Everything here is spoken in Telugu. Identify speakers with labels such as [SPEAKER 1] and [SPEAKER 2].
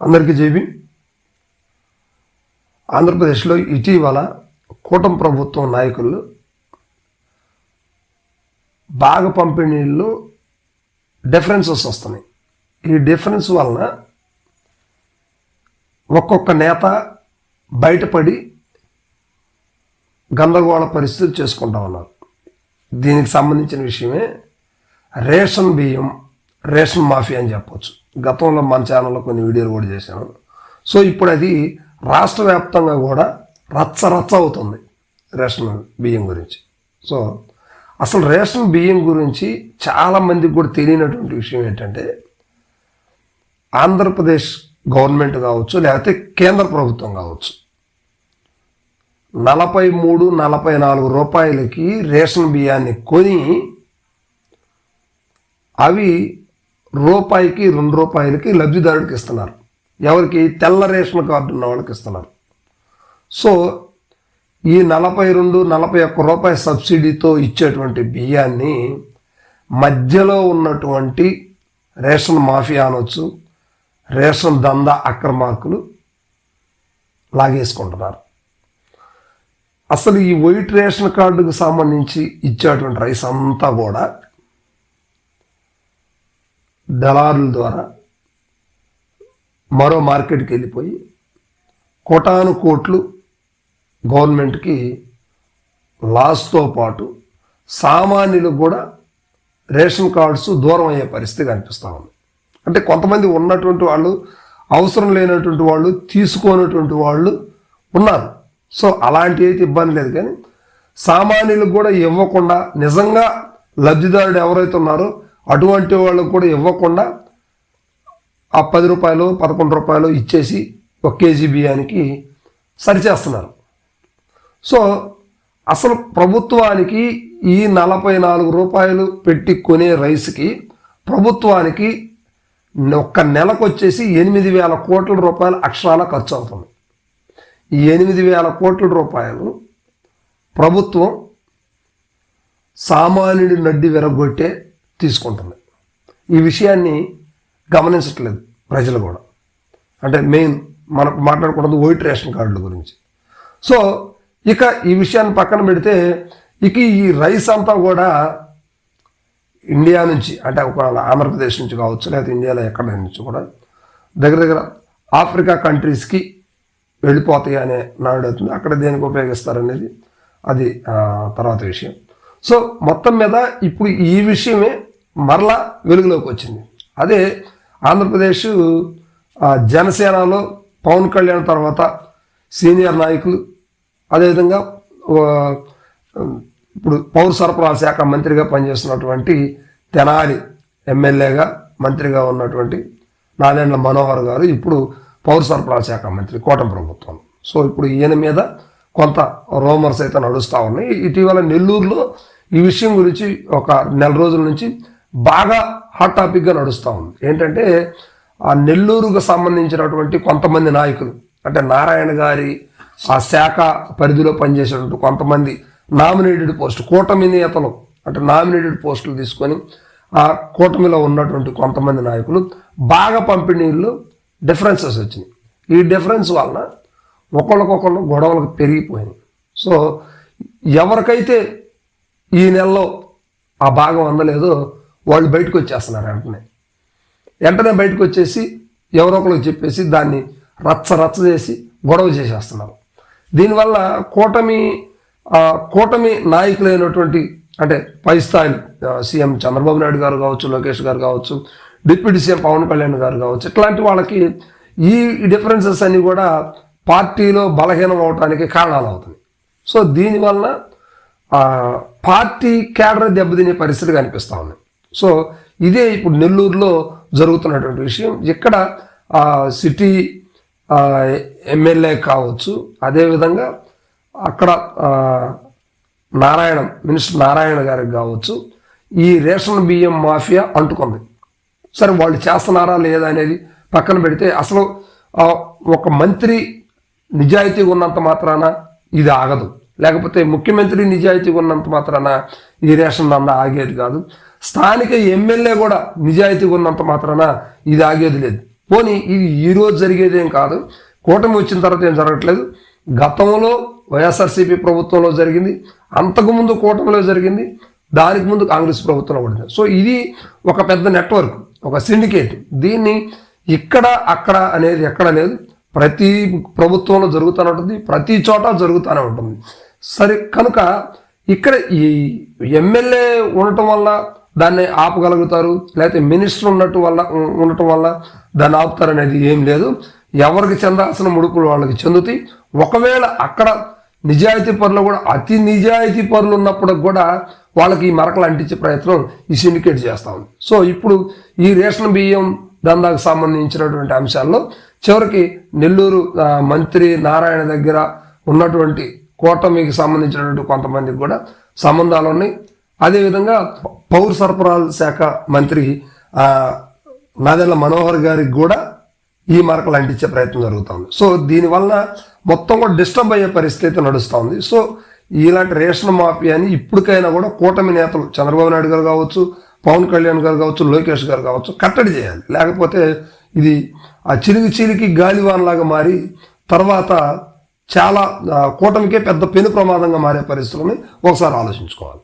[SPEAKER 1] అందరికీ జేబీ ఆంధ్రప్రదేశ్లో ఇటీవల కూటమి ప్రభుత్వం నాయకులు బాగా పంపిణీల్లో డిఫరెన్సెస్ వస్తున్నాయి. ఈ డిఫరెన్స్ వలన ఒక్కొక్క నేత బయటపడి గందరగోళ పరిస్థితి చేసుకుంటా ఉన్నారు. దీనికి సంబంధించిన విషయమే రేషన్ బియ్యం రేషన్ మాఫియా అని చెప్పవచ్చు గతంలో మన ఛానల్లో కొన్ని వీడియోలు కూడా చేశాను. సో ఇప్పుడు అది రాష్ట్ర వ్యాప్తంగా కూడా రచ్చ రచ్చ అవుతుంది రేషన్ బియ్యం గురించి. సో అసలు రేషన్ బియ్యం గురించి చాలామందికి కూడా తెలియనటువంటి విషయం ఏంటంటే ఆంధ్రప్రదేశ్ గవర్నమెంట్ కావచ్చు లేకపోతే కేంద్ర ప్రభుత్వం కావచ్చు నలభై మూడు నలభై నాలుగు రూపాయలకి రేషన్ బియ్యాన్ని కొని అవి రూపాయికి రెండు రూపాయలకి లబ్ధిదారుడికి ఇస్తున్నారు. ఎవరికి? తెల్ల రేషన్ కార్డు ఉన్న వాళ్ళకి ఇస్తున్నారు. సో ఈ నలభై రెండు నలభై ఒక్క రూపాయి సబ్సిడీతో ఇచ్చేటువంటి బియ్యాన్ని మధ్యలో ఉన్నటువంటి రేషన్ మాఫియా అనొచ్చు రేషన్ దందా అక్రమార్కులు లాగేసుకుంటున్నారు. అసలు ఈ వైట్ రేషన్ కార్డుకు సంబంధించి ఇచ్చేటువంటి రైస్ అంతా కూడా దళారుల ద్వారా మరో మార్కెట్కి వెళ్ళిపోయి కోటాను కోట్లు గవర్నమెంట్కి లాస్తో పాటు సామాన్యులకు కూడా రేషన్ కార్డ్స్ దూరం అయ్యే పరిస్థితి కనిపిస్తూ ఉంది. అంటే కొంతమంది ఉన్నటువంటి వాళ్ళు అవసరం లేనటువంటి వాళ్ళు తీసుకోనటువంటి వాళ్ళు ఉన్నారు. సో అలాంటి అయితే ఇబ్బంది లేదు. కానీ సామాన్యులకు కూడా ఇవ్వకుండా నిజంగా లబ్ధిదారుడు ఎవరైతే ఉన్నారో అటువంటి వాళ్ళకు కూడా ఇవ్వకుండా ఆ పది రూపాయలు పదకొండు రూపాయలు ఇచ్చేసి ఒక కేజీ బియ్యానికి సరిచేస్తున్నారు. సో అసలు ప్రభుత్వానికి ఈ నలభై నాలుగు రూపాయలు పెట్టి కొనే రైస్కి ప్రభుత్వానికి ఒక్క నెలకు వచ్చేసి ఎనిమిది వేల కోట్ల రూపాయలు అక్షరాల ఖర్చు అవుతుంది ఈ ఎనిమిది వేల కోట్ల రూపాయలు ప్రభుత్వం సామాన్యుడి నడ్డి విరగొట్టే తీసుకుంటుంది. ఈ విషయాన్ని గమనించట్లేదు ప్రజలు కూడా. అంటే మెయిన్ మనం మాట్లాడకూడదు వైట్ రేషన్ కార్డుల గురించి. సో ఇక ఈ విషయాన్ని పక్కన పెడితే ఇక ఈ రైస్ అంతా కూడా ఇండియా నుంచి అంటే ఒక ఆంధ్రప్రదేశ్ నుంచి కావచ్చు లేదా ఇండియాలో ఎక్కడ నుంచి కూడా దగ్గర దగ్గర ఆఫ్రికా కంట్రీస్కి వెళ్ళిపోతాయి అనే నాడుతుంది అక్కడ దేనికి ఉపయోగిస్తారనేది అది తర్వాత విషయం. సో మొత్తం మీద ఇప్పుడు ఈ విషయమే మరలా వెలుగులోకి వచ్చింది. అదే ఆంధ్రప్రదేశ్ జనసేనలో పవన్ కళ్యాణ్ తర్వాత సీనియర్ నాయకులు అదేవిధంగా ఇప్పుడు పౌర సరఫరా శాఖ మంత్రిగా పనిచేస్తున్నటువంటి తెనాలి ఎమ్మెల్యేగా మంత్రిగా ఉన్నటువంటి నారాయణ మనోహర్ గారు ఇప్పుడు పౌర సరఫరా శాఖ మంత్రి కోటం ప్రభుత్వం. సో ఇప్పుడు ఈయన మీద కొంత రోమర్స్ అయితే నడుస్తూ ఉన్నాయి. ఇటీవల నెల్లూరులో ఈ విషయం గురించి ఒక నెల రోజుల నుంచి బాగా హాట్ టాపిక్గా నడుస్తూ ఉంది. ఏంటంటే ఆ నెల్లూరుకు సంబంధించినటువంటి కొంతమంది నాయకులు అంటే నారాయణ గారి ఆ శాఖ పరిధిలో పనిచేసేటువంటి కొంతమంది నామినేటెడ్ పోస్ట్ కూటమి నేతలు అంటే నామినేటెడ్ పోస్టులు తీసుకొని ఆ కూటమిలో ఉన్నటువంటి కొంతమంది నాయకులు బాగా పంపిణీల్లో డిఫరెన్సెస్ వచ్చినాయి. ఈ డిఫరెన్స్ వలన ఒకళ్ళకొకళ్ళు గొడవలకు పెరిగిపోయినాయి. సో ఎవరికైతే ఈ నెలలో ఆ భాగం అందలేదో వాళ్ళు బయటకు వచ్చేస్తున్నారు వెంటనే. వెంటనే బయటకు వచ్చేసి ఎవరో ఒకరికి చెప్పేసి దాన్ని రచ్చ రచ్చ చేసి గొడవ చేసేస్తున్నారు. దీనివల్ల కూటమి కూటమి నాయకులైనటువంటి అంటే పై స్థాయి సీఎం చంద్రబాబు నాయుడు గారు కావచ్చు లోకేష్ గారు కావచ్చు డిప్యూటీ సీఎం పవన్ కళ్యాణ్ గారు కావచ్చు ఇట్లాంటి వాళ్ళకి ఈ డిఫరెన్సెస్ అన్నీ కూడా పార్టీలో బలహీనం అవడానికి కారణాలు అవుతుంది సో దీనివల్ల పార్టీ కేడర్ దెబ్బతినే పరిస్థితి కనిపిస్తూ ఉంది. సో ఇదే ఇప్పుడు నెల్లూరులో జరుగుతున్నటువంటి విషయం. ఇక్కడ సిటీ ఎమ్మెల్యే కావచ్చు అదేవిధంగా అక్కడ నారాయణ మినిస్టర్ నారాయణ గారికి కావచ్చు ఈ రేషన్ బియ్యం మాఫియా అంటుకుంది. సరే వాళ్ళు చేస్తున్నారా లేదా అనేది పక్కన పెడితే అసలు ఒక మంత్రి నిజాయితీగా ఉన్నంత మాత్రాన ఇది ఆగదు. లేకపోతే ముఖ్యమంత్రి నిజాయితీగా ఉన్నంత మాత్రాన ఈ రేషన్ దందా ఆగేది కాదు. స్థానిక ఎమ్మెల్యే కూడా నిజాయితీగా ఉన్నంత మాత్రాన ఇది ఆగేది లేదు. పోనీ ఇది ఈరోజు జరిగేదేం కాదు. కూటమి వచ్చిన తర్వాత ఏం జరగట్లేదు. గతంలో వైఎస్ఆర్సీపీ ప్రభుత్వంలో జరిగింది. అంతకుముందు కూటమిలో జరిగింది. దానికి ముందు కాంగ్రెస్ ప్రభుత్వంలో పడింది సో ఇది ఒక పెద్ద నెట్వర్క్ ఒక సిండికేట్. దీన్ని ఇక్కడ అక్కడ అనేది ఎక్కడ లేదు. ప్రతి ప్రభుత్వంలో జరుగుతూనే ఉంటుంది. ప్రతి చోట జరుగుతూనే ఉంటుంది. సరే కనుక ఇక్కడ ఈ ఎమ్మెల్యే ఉండటం వల్ల దాన్ని ఆపగలుగుతారు లేకపోతే మినిస్టర్ ఉన్నట్టు వల్ల ఉండటం వల్ల దాన్ని ఆపుతారు అనేది ఏం లేదు. ఎవరికి చెందాల్సిన ముడుపులు వాళ్ళకి చెందుతాయి. ఒకవేళ అక్కడ నిజాయితీ పనులు కూడా అతి నిజాయితీ పనులు ఉన్నప్పుడు కూడా వాళ్ళకి ఈ మరకలు అంటించే ప్రయత్నం ఈ సిండికేట్ చేస్తా ఉంది. సో ఇప్పుడు ఈ రేషన్ బియ్యం దందాకు సంబంధించినటువంటి అంశాల్లో చివరికి నెల్లూరు మంత్రి నారాయణ దగ్గర ఉన్నటువంటి కూటమికి సంబంధించినటువంటి కొంతమందికి కూడా సంబంధాలు ఉన్నాయి. అదేవిధంగా పౌర సరఫరాల శాఖ మంత్రి ఆ, మనోహర్ గారికి కూడా ఈ మరకలు అంటించే ప్రయత్నం జరుగుతుంది. సో దీనివల్ల మొత్తం కూడా డిస్టర్బ్ అయ్యే పరిస్థితి నడుస్తుంది. సో ఇలాంటి రేషన్ మాఫియాని ఇప్పటికైనా కూడా కూటమి నేతలు చంద్రబాబు నాయుడు గారు కావచ్చు పవన్ కళ్యాణ్ గారు కావచ్చు లోకేష్ గారు కావచ్చు కట్టడి చేయాలి. లేకపోతే ఇది ఆ చిలికి చిలికి గాలివాన్లాగా మారి తర్వాత చాలా కూటమికే పెద్ద పెను ప్రమాదంగా మారే పరిస్థితులని ఒకసారి ఆలోచించుకోవాలి.